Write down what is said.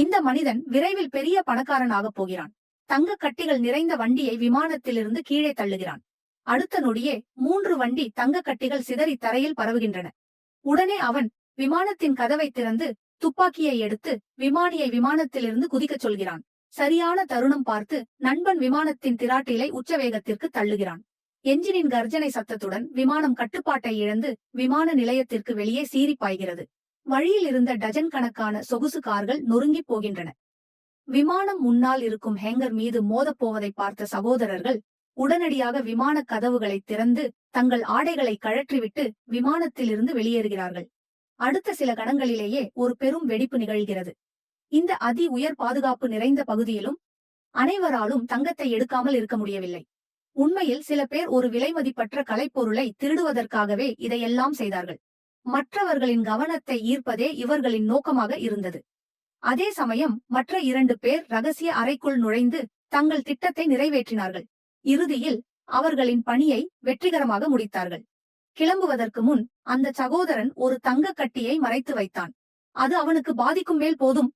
இந்த மனிதன் விரைவில் பெரிய பணக்காரனாகப் போகிறான். தங்க கட்டிகள் நிறைந்த வண்டியை விமானத்திலிருந்து கீழே தள்ளுகிறான். அடுத்த நொடியே மூன்று வண்டி தங்க கட்டிகள் சிதறி தரையில் பரவுகின்றன. உடனே அவன் விமானத்தின் கதவை திறந்து துப்பாக்கியை எடுத்து விமானியை விமானத்திலிருந்து குதிக்கச் சொல்கிறான். சரியான தருணம் பார்த்து நண்பன் விமானத்தின் திராட்டிலை உச்சவேகத்திற்கு தள்ளுகிறான். எஞ்சினின் கர்ஜனை சத்தத்துடன் விமானம் கட்டுப்பாட்டை இழந்து விமான நிலையத்திற்கு வெளியே சீறி பாய்கிறது. வழியில் இருந்த டஜன் கணக்கான சொகுசு கார்கள் நொறுங்கிப் போகின்றன. விமானம் முன்னால் இருக்கும் ஹேங்கர் மீது மோதப்போவதை பார்த்த சகோதரர்கள் உடனடியாக விமான கதவுகளை திறந்து தங்கள் ஆடைகளை கழற்றிவிட்டு விமானத்திலிருந்து வெளியேறுகிறார்கள். அடுத்த சில கணங்களிலேயே ஒரு பெரும் வெடிப்பு நிகழ்கிறது. இந்த அதி உயர் பாதுகாப்பு நிறைந்த பகுதியிலும் அனைவராலும் தங்கத்தை எடுக்காமல் இருக்க முடியவில்லை. உண்மையில் சில பேர் ஒரு விலைமதிப்பற்ற கலைப்பொருளை திருடுவதற்காகவே இதையெல்லாம் செய்தார்கள். மற்றவர்களின் கவனத்தை ஈர்ப்பதே இவர்களின் நோக்கமாக இருந்தது. அதே சமயம் மற்ற இரண்டு பேர் ரகசிய அறைக்குள் நுழைந்து தங்கள் திட்டத்தை நிறைவேற்றினார்கள். இறுதியில் அவர்களின் பணியை வெற்றிகரமாக முடித்தார்கள். கிளம்புவதற்கு முன் அந்த சகோதரன் ஒரு தங்க கட்டியை மறைத்து வைத்தான். அது அவனுக்கு பாதிக்கும் மேல் போதும்